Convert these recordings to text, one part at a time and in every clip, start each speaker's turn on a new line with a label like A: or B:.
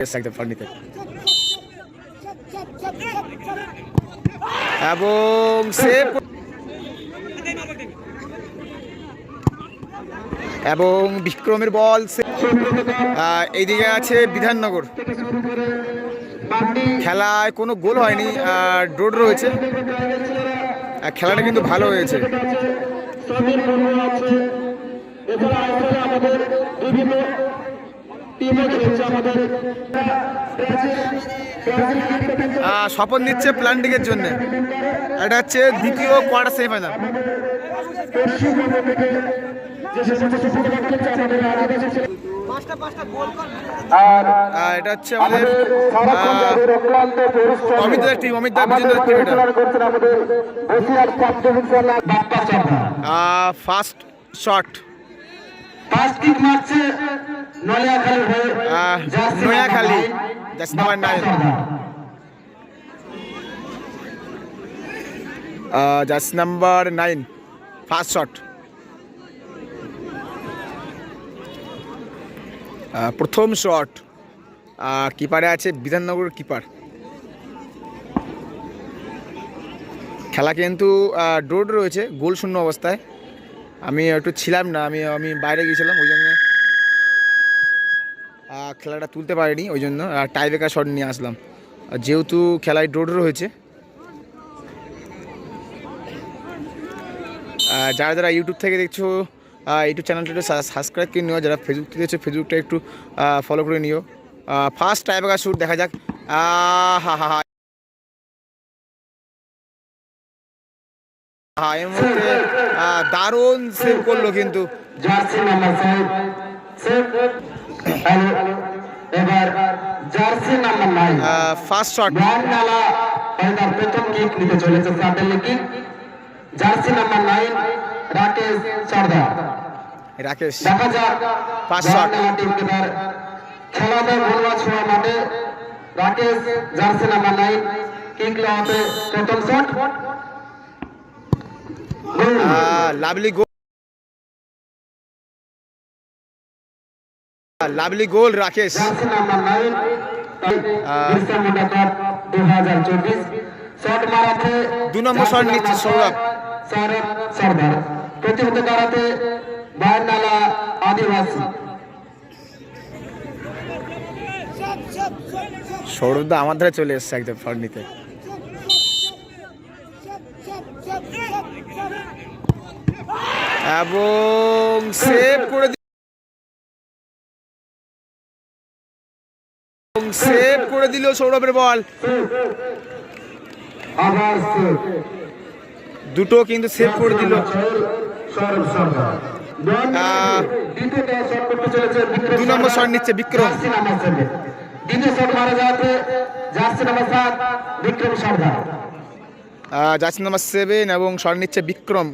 A: একদম এবং সে এবং বিক্রমের বল সে এইদিকে আছে বিধাননগর। খেলায় কোনো গোল হয়নি আর ড্রোড রয়েছে। আর খেলাটা কিন্তু ভালো হয়েছে। আহ, শপথ নিচ্ছে প্ল্যান্টিংয়ের জন্য। এটা হচ্ছে দ্বিতীয় কোয়ার্টার সেমিফাইনাল।
B: আর
A: এটা হচ্ছে আমাদের টিম বিজেন্দ্র টিম এটা। ফার্স্ট শট
B: পাঁচ কিক মারছে।
A: Nayakhali
B: number
A: number nine. Number nine first shot. প্রথম শট। কিপারে আছে বিধাননগর কিপার। খেলা কিন্তু ড্রোড রয়েছে গোল শূন্য অবস্থায়। আমি একটু ছিলাম না আমি আমি বাইরে গিয়েছিলাম ওই জন্য খেলাটা তুলতে পারিনি ওই জন্য টাই ব্রেকার শট নিয়ে আসলাম। যেহেতু খেলায় ড্রোড রয়েছে আহ, যারা যারা ইউটিউব থেকে দেখছ ইউটিউব চ্যানেলটা একটু সাবস্ক্রাইব করে নিও যারা ফেসবুক থেকে দেখছ ফেসবুকটা একটু ফলো করে নিও। ফার্স্ট টাই ব্রেকার শ্যুট দেখা যাক। দারুণ সেভ করল কিন্তু।
B: হ্যালো এবার jersey number nine.
A: First shot
B: Brian নালা প্রথম কিক নিতে চলেছে সার্টেল kick jersey number nine Rakesh Sardar.
A: Rakesh.
B: দেখা যাক
A: পাঁচ শট।
B: টিমকে তার খেলাতে গোলবা ছোঁয়া মাঠে। Rakesh jersey number nine kick লাগাতে প্রথম shot
A: lovely lovely goal Rakesh.
B: দু শট
A: নম্বর শট নিচ্ছে সৌরভ।
B: সৌরভ প্রতিহত করাতে বায়নালা আদিবাসী।
A: সৌরভদা আমার ধারে চলে এসছে একদম ফল নিতে। এবং সেভ করে সেভ করে দিল সৌরভের বল দুটো কিন্তু সেভ করে দিল। দু নম্বর। শট নিচ্ছে বিক্রম।
B: জার্সি নাম্বার সেভেন
A: এবং শট নিচ্ছে বিক্রম।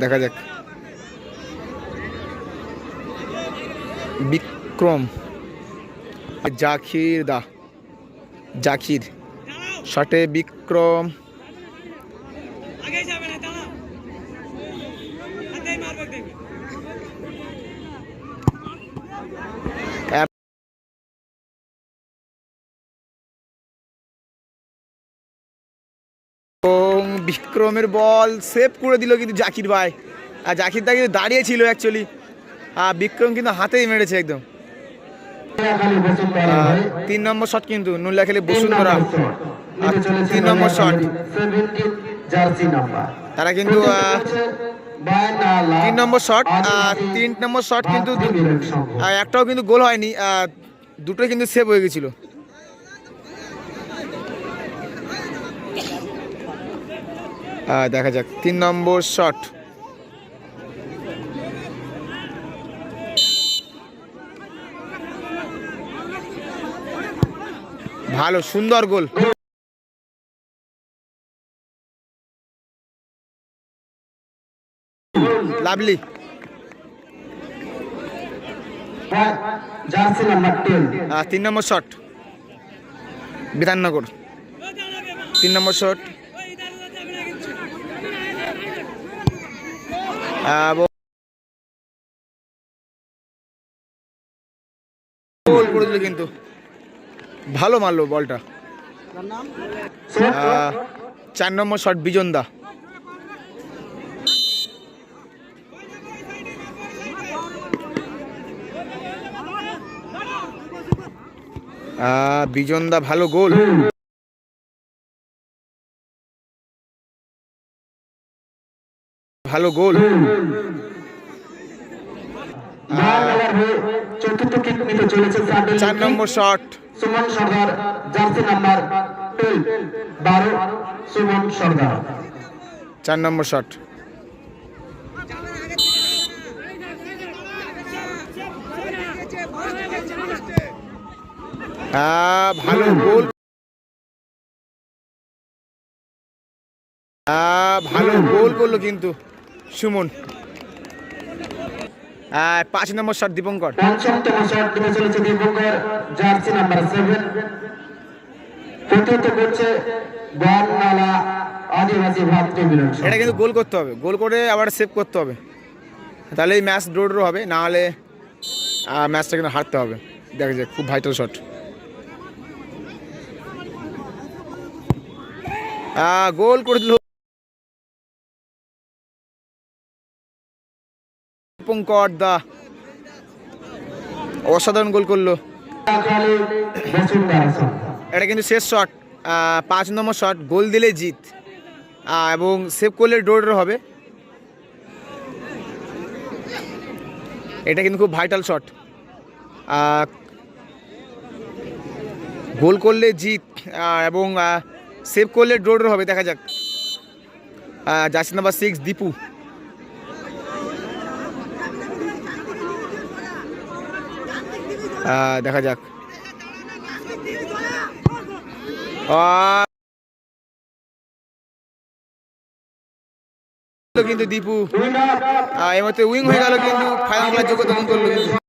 A: দেখা যাক। বিক্রম। জাকির দা। জাকির। শটে বিক্রম। বিক্রমের বল সেভ করে দিল কিন্তু জাকির ভাই। আর জাকির দা কিন্তু দাঁড়িয়ে ছিল অ্যাকচুয়ালি আর বিক্রম কিন্তু হাতেই মেরেছে একদম। তিন নম্বর শট কিন্তু নুল্লা খেলে বসুন্ধরা। তিন নম্বর শট তারা কিন্তু তিন নম্বর শট তিন নম্বর শট কিন্তু একটাও কিন্তু গোল হয়নি। দুটোই কিন্তু সেভ হয়ে গেছিল। দেখা যাক। তিন নম্বর শট ভালো সুন্দর গোল। লাভলি। আহ, তিন নম্বর শট বিধাননগর। তিন নম্বর শট
C: ওই দাঁড়ালে যাবে না কিন্তু
A: আহ, এবং গোল কিন্তু। ভালো মারলো বলটা। চার নম্বর শট বিজন দা বিজন দা ভালো গোল। ভালো গোল। চার নম্বর shot
B: Suman Sardar jersey number বারো সুমন সর্দার।
A: চার নম্বর শট আহ, ভালো গোল। আহ, ভালো গোল করল কিন্তু। সুমন। পাঁচ নম্বর শট দীপঙ্কর।
B: পঞ্চমতম শট দিতে চলেছে দীপঙ্কর জার্সি নাম্বার সেভেন তৃতীয়ত করছে বনমালা আদিবাসী ভাতৃ মিলন
A: এটা কিন্তু গোল করতে হবে। গোল করে আবার সেভ করতে হবে। তাহলে এই ম্যাচ ড্র ড্র হবে না হলে ম্যাচটা কিন্তু হারতে হবে। দেখা যাক খুব ভাইটাল শট গোল করে দিল দীপঙ্কর দা। অসাধারণ গোল করল। এটা কিন্তু শেষ শট পাঁচ নম্বর শট গোল দিলে জিত। এবং সেভ করলে ডোর হবে। এটা কিন্তু খুব ভাইটাল শট গোল করলে জিত এবং সেভ করলে ডোর হবে, দেখা যাক। Jersey number six Dipu. দেখা যাক। কিন্তু দীপু এই মধ্যে উইং হয়ে গেল কিন্তু ফাইনাল খেলার যোগ্যতা করল কিন্তু।